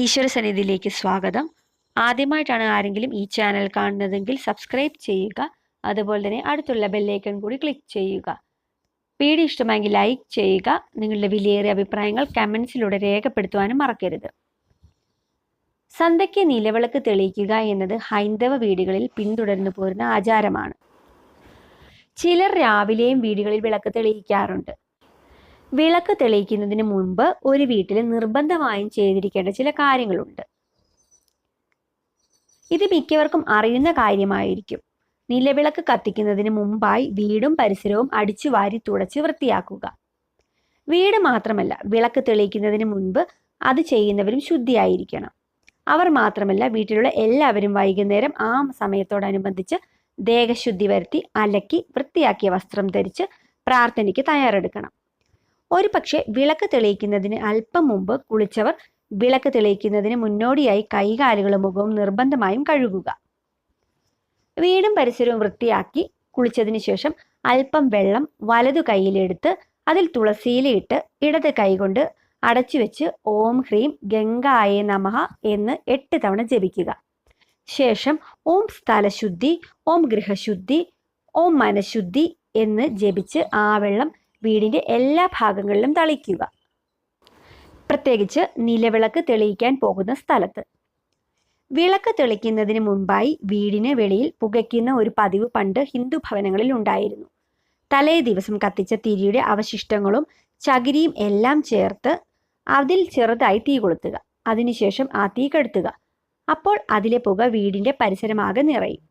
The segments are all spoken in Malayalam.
ഈശ്വര സന്നിധിയിലേക്ക് സ്വാഗതം. ആദ്യമായിട്ടാണ് ആരെങ്കിലും ഈ ചാനൽ കാണുന്നതെങ്കിൽ സബ്സ്ക്രൈബ് ചെയ്യുക. അതുപോലെ തന്നെ അടുത്തുള്ള ബെല്ലൈക്കൺ കൂടി ക്ലിക്ക് ചെയ്യുക. വീഡിയോ ഇഷ്ടമായെങ്കിൽ ലൈക്ക് ചെയ്യുക. നിങ്ങളുടെ വിലയേറിയ അഭിപ്രായങ്ങൾ കമൻസിലൂടെ രേഖപ്പെടുത്തുവാനും മറക്കരുത്. സന്ധ്യയ്ക്ക് നിലവിളക്ക് തെളിയിക്കുക എന്നത് ഹൈന്ദവ വീടുകളിൽ പിന്തുടർന്നു പോരുന്ന ആചാരമാണ്. ചിലർ രാവിലെയും വീടുകളിൽ വിളക്ക് തെളിയിക്കാറുണ്ട്. വിളക്ക് തെളിയിക്കുന്നതിന് മുൻപ് ഒരു വീട്ടിൽ നിർബന്ധമായും ചെയ്തിരിക്കേണ്ട ചില കാര്യങ്ങളുണ്ട്. ഇത് മിക്കവർക്കും അറിയുന്ന കാര്യമായിരിക്കും. നിലവിളക്ക് കത്തിക്കുന്നതിന് മുമ്പായി വീടും പരിസരവും അടിച്ചു വാരി തുടച്ച് വൃത്തിയാക്കുക. വീട് മാത്രമല്ല വിളക്ക് തെളിയിക്കുന്നതിന് മുൻപ് അത് ചെയ്യുന്നവരും ശുദ്ധിയായിരിക്കണം. അവർ മാത്രമല്ല വീട്ടിലുള്ള എല്ലാവരും വൈകുന്നേരം ആ സമയത്തോടനുബന്ധിച്ച് ദേഹശുദ്ധി വരുത്തി അലക്കി വൃത്തിയാക്കിയ വസ്ത്രം ധരിച്ച് പ്രാർത്ഥനയ്ക്ക് തയ്യാറെടുക്കണം. ഒരു പക്ഷേ വിളക്ക് തെളിയിക്കുന്നതിന് അല്പം മുമ്പ് കുളിച്ചവർ വിളക്ക് തെളിയിക്കുന്നതിന് മുന്നോടിയായി കൈകാലുകളും മുഖവും നിർബന്ധമായും കഴുകുക. വീടും പരിസരവും വൃത്തിയാക്കി കുളിച്ചതിന് ശേഷം അല്പം വെള്ളം വലതു കൈയിലെടുത്ത് അതിൽ തുളസിയിലിട്ട് ഇടത് കൈകൊണ്ട് അടച്ചു വെച്ച് ഓം ഹ്രീം ഗംഗായേ നമഹ എന്ന് എട്ട് തവണ ജപിക്കുക. ശേഷം ഓം സ്ഥലശുദ്ധി ഓം ഗൃഹശുദ്ധി ഓം മനഃശുദ്ധി എന്ന് ജപിച്ച് ആ വെള്ളം വീടിന്റെ എല്ലാ ഭാഗങ്ങളിലും തളിക്കുക. പ്രത്യേകിച്ച് നിലവിളക്ക് തെളിയിക്കാൻ പോകുന്ന സ്ഥലത്ത്. വിളക്ക് തെളിക്കുന്നതിന് മുൻപായി വീടിന് വെളിയിൽ പുകയ്ക്കുന്ന ഒരു പതിവ് പണ്ട് ഹിന്ദു ഭവനങ്ങളിൽ ഉണ്ടായിരുന്നു. തലേ ദിവസം കത്തിച്ച തിരിയുടെ അവശിഷ്ടങ്ങളും ചകിരിയും എല്ലാം ചേർത്ത് അതിൽ ചെറുതായി തീ കൊളുത്തുക. അതിനുശേഷം ആ തീ കെടുത്തുക. അപ്പോൾ അതിലെ പുക വീടിന്റെ പരിസരമാകെ നിറയും.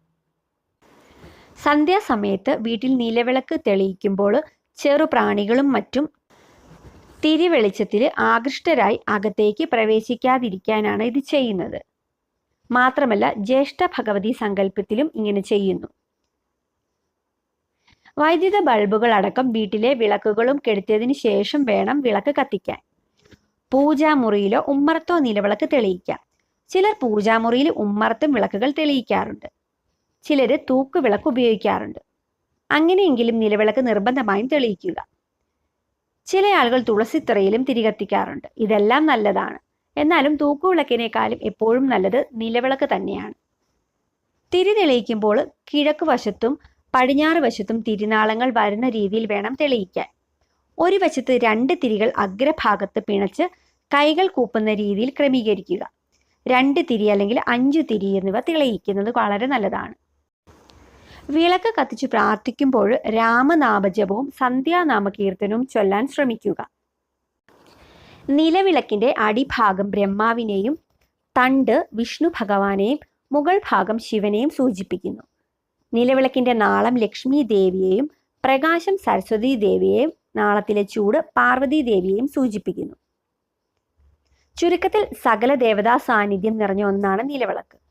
സന്ധ്യാസമയത്ത് വീട്ടിൽ നിലവിളക്ക് തെളിയിക്കുമ്പോൾ ചെറു പ്രാണികളും മറ്റും തിരിവെളിച്ചത്തിൽ ആകൃഷ്ടരായി അകത്തേക്ക് പ്രവേശിക്കാതിരിക്കാനാണ് ഇത് ചെയ്യുന്നത്. മാത്രമല്ല ജ്യേഷ്ഠ ഭഗവതി സങ്കല്പത്തിലും ഇങ്ങനെ ചെയ്യുന്നു. വൈദ്യുത ബൾബുകൾ അടക്കം വീട്ടിലെ വിളക്കുകളും കെടുത്തിയതിന് ശേഷം വേണം വിളക്ക് കത്തിക്കാൻ. പൂജാമുറിയിലോ ഉമ്മറത്തോ നിലവിളക്ക് തെളിയിക്കാം. ചിലർ പൂജാമുറിയിൽ ഉമ്മറത്തും വിളക്കുകൾ തെളിയിക്കാറുണ്ട്. ചിലര് തൂക്കുവിളക്ക് ഉപയോഗിക്കാറുണ്ട്. അങ്ങനെയെങ്കിലും നിലവിളക്ക് നിർബന്ധമായും തെളിയിക്കുക. ചില ആളുകൾ തുളസിത്തറയിലും തിരികത്തിക്കാറുണ്ട്. ഇതെല്ലാം നല്ലതാണ്. എന്നാലും തൂക്കുവിളക്കിനേക്കാളും എപ്പോഴും നല്ലത് നിലവിളക്ക് തന്നെയാണ്. തിരി തെളിയിക്കുമ്പോൾ കിഴക്ക് വശത്തും പടിഞ്ഞാറ് വശത്തും തിരിനാളങ്ങൾ വരുന്ന രീതിയിൽ വേണം തെളിയിക്കാൻ. ഒരു വശത്ത് രണ്ട് തിരികൾ അഗ്രഭാഗത്ത് പിണച്ച് കൈകൾ കൂപ്പുന്ന രീതിയിൽ ക്രമീകരിക്കുക. രണ്ട് തിരി അല്ലെങ്കിൽ അഞ്ചു തിരി എന്നിവ തെളിയിക്കുന്നത് വളരെ നല്ലതാണ്. വിളക്ക് കത്തിച്ച് പ്രാർത്ഥിക്കുമ്പോൾ രാമനാമജപവും സന്ധ്യാനാമ കീർത്തനവും ചൊല്ലാൻ ശ്രമിക്കുക. നിലവിളക്കിന്റെ അടിഭാഗം ബ്രഹ്മാവിനെയും തണ്ട് വിഷ്ണു ഭഗവാനെയും മുകൾ ഭാഗം ശിവനെയും സൂചിപ്പിക്കുന്നു. നിലവിളക്കിന്റെ നാളം ലക്ഷ്മി ദേവിയെയും പ്രകാശം സരസ്വതി ദേവിയെയും നാളത്തിലെ ചൂട് പാർവതി ദേവിയെയും സൂചിപ്പിക്കുന്നു. ചുരുക്കത്തിൽ സകല ദേവതാ സാന്നിധ്യം നിറഞ്ഞ ഒന്നാണ് നിലവിളക്ക്.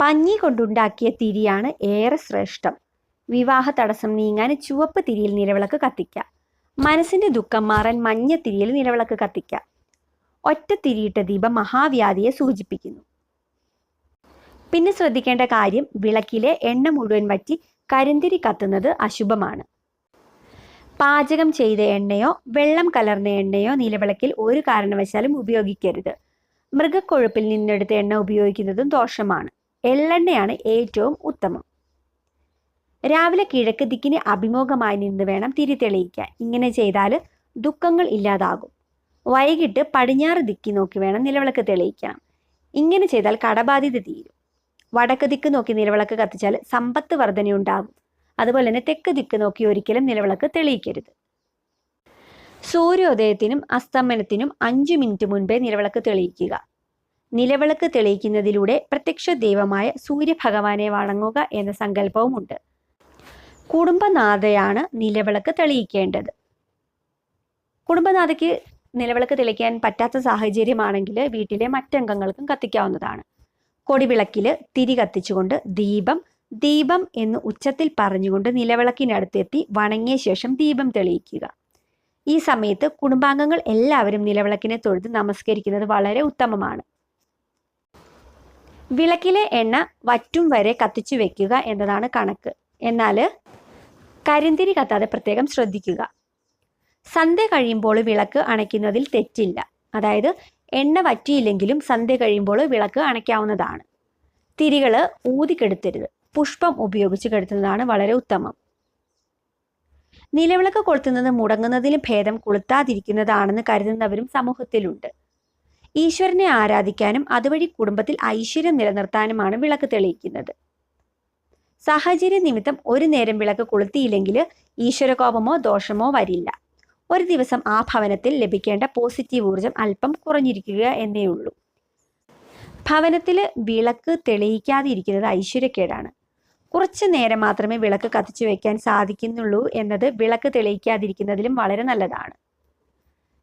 പഞ്ഞി കൊണ്ടുണ്ടാക്കിയ തിരിയാണ് ഏറെ ശ്രേഷ്ഠം. വിവാഹ തടസ്സം നീങ്ങാൻ ചുവപ്പ് തിരിയിൽ നിലവിളക്ക് കത്തിക്കാം. മനസ്സിന്റെ ദുഃഖം മാറാൻ മഞ്ഞ തിരിയിൽ നിലവിളക്ക് കത്തിക്കാം. ഒറ്റ തിരിയിട്ട ദീപം മഹാവ്യാധിയെ സൂചിപ്പിക്കുന്നു. പിന്നെ ശ്രദ്ധിക്കേണ്ട കാര്യം വിളക്കിലെ എണ്ണ മുഴുവൻ വറ്റി കരിന്തിരി കത്തുന്നത് അശുഭമാണ്. പാചകം ചെയ്ത എണ്ണയോ വെള്ളം കലർന്ന എണ്ണയോ നിലവിളക്കിൽ ഒരു കാരണവശാലും ഉപയോഗിക്കരുത്. മൃഗക്കൊഴുപ്പിൽ നിന്നെടുത്ത എണ്ണ ഉപയോഗിക്കുന്നതും ദോഷമാണ്. എള്ളെണ്ണയാണ് ഏറ്റവും ഉത്തമം. രാവിലെ കിഴക്ക് ദിക്കിന് അഭിമുഖമായി നിന്ന് വേണം തിരി തെളിയിക്കാൻ. ഇങ്ങനെ ചെയ്താൽ ദുഃഖങ്ങൾ ഇല്ലാതാകും. വൈകിട്ട് പടിഞ്ഞാറ് ദിക്കി നോക്കി വേണം നിലവിളക്ക് തെളിയിക്കണം. ഇങ്ങനെ ചെയ്താൽ കടബാധ്യത തീരും. വടക്ക് ദിക്ക് നോക്കി നിലവിളക്ക് കത്തിച്ചാൽ സമ്പത്ത് വർധനയുണ്ടാകും. അതുപോലെ തന്നെ തെക്ക് ദിക്ക് നോക്കി ഒരിക്കലും നിലവിളക്ക് തെളിയിക്കരുത്. സൂര്യോദയത്തിനും അസ്തമനത്തിനും അഞ്ചു മിനിറ്റ് മുൻപേ നിലവിളക്ക് തെളിയിക്കുക. നിലവിളക്ക് തെളിയിക്കുന്നതിലൂടെ പ്രത്യക്ഷ ദൈവമായ സൂര്യഭഗവാനെ വണങ്ങുക എന്ന സങ്കല്പവുമുണ്ട്. കുടുംബനാഥയാണ് നിലവിളക്ക് തെളിയിക്കേണ്ടത്. കുടുംബനാഥയ്ക്ക് നിലവിളക്ക് തെളിയിക്കാൻ പറ്റാത്ത സാഹചര്യമാണെങ്കിൽ വീട്ടിലെ മറ്റംഗങ്ങൾക്കും കത്തിക്കാവുന്നതാണ്. കൊടിവിളക്കിൽ തിരി കത്തിച്ചുകൊണ്ട് ദീപം ദീപം എന്ന് ഉച്ചത്തിൽ പറഞ്ഞുകൊണ്ട് നിലവിളക്കിനടുത്തെത്തി വണങ്ങിയ ശേഷം ദീപം തെളിയിക്കുക. ഈ സമയത്ത് കുടുംബാംഗങ്ങൾ എല്ലാവരും നിലവിളക്കിനെ തൊഴുത് നമസ്കരിക്കുന്നത് വളരെ ഉത്തമമാണ്. വിളക്കിലെ എണ്ണ വറ്റും വരെ കത്തിച്ചു വെക്കുക എന്നതാണ് കണക്ക്. എന്നാൽ കരിന്തിരി കത്താതെ പ്രത്യേകം ശ്രദ്ധിക്കുക. സന്ധ്യ കഴിയുമ്പോൾ വിളക്ക് അണയ്ക്കുന്നതിൽ തെറ്റില്ല. അതായത് എണ്ണ വറ്റിയില്ലെങ്കിലും സന്ധ്യ കഴിയുമ്പോൾ വിളക്ക് അണയ്ക്കാവുന്നതാണ്. തിരികൾ ഊതിക്കെടുത്തരുത് പുഷ്പം ഉപയോഗിച്ച് കെടുത്തുന്നതാണ് വളരെ ഉത്തമം. നിലവിളക്ക് കൊളുത്തുന്നത് മുടങ്ങുന്നതിലും ഭേദം കൊളുത്താതിരിക്കുന്നതാണെന്ന് കരുതുന്നവരും സമൂഹത്തിലുണ്ട്. ഈശ്വരനെ ആരാധിക്കാനും അതുവഴി കുടുംബത്തിൽ ഐശ്വര്യം നിലനിർത്താനുമാണ് വിളക്ക് തെളിയിക്കുന്നത്. സാഹചര്യ നിമിത്തം ഒരു നേരം വിളക്ക് കൊളുത്തിയില്ലെങ്കിൽ ഈശ്വരകോപമോ ദോഷമോ വരില്ല. ഒരു ദിവസം ആ ഭവനത്തിൽ ലഭിക്കേണ്ട പോസിറ്റീവ് ഊർജം അല്പം കുറഞ്ഞിരിക്കുക എന്നേ ഉള്ളൂ. ഭവനത്തിൽ വിളക്ക് തെളിയിക്കാതെ ഇരിക്കുന്നത് ഐശ്വര്യക്കേടാണ്. കുറച്ച് നേരം മാത്രമേ വിളക്ക് കത്തിച്ചു വയ്ക്കാൻ സാധിക്കുന്നുള്ളൂ എന്നത് വിളക്ക് തെളിയിക്കാതിരിക്കുന്നതിലും വളരെ നല്ലതാണ്.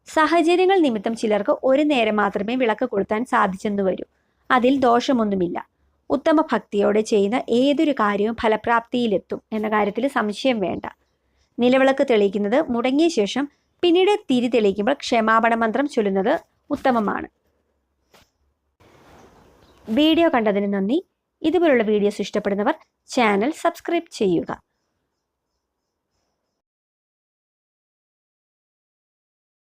സാഹചര്യങ്ങൾ നിമിത്തം ചിലർക്ക് ഒരു നേരം മാത്രമേ വിളക്ക് കൊളുത്താൻ സാധിച്ചെന്നു വരൂ. അതിൽ ദോഷമൊന്നുമില്ല. ഉത്തമ ഭക്തിയോടെ ചെയ്യുന്ന ഏതൊരു കാര്യവും ഫലപ്രാപ്തിയിലെത്തും എന്ന കാര്യത്തിൽ സംശയം വേണ്ട. നിലവിളക്ക് തെളിയിക്കുന്നത് മുടങ്ങിയ ശേഷം പിന്നീട് തിരി തെളിയിക്കുമ്പോൾ ക്ഷമാപണ മന്ത്രം ചൊല്ലുന്നത് ഉത്തമമാണ്. വീഡിയോ കണ്ടതിന് നന്ദി. ഇതുപോലുള്ള വീഡിയോസ് ഇഷ്ടപ്പെടുന്നവർ ചാനൽ സബ്സ്ക്രൈബ് ചെയ്യുക.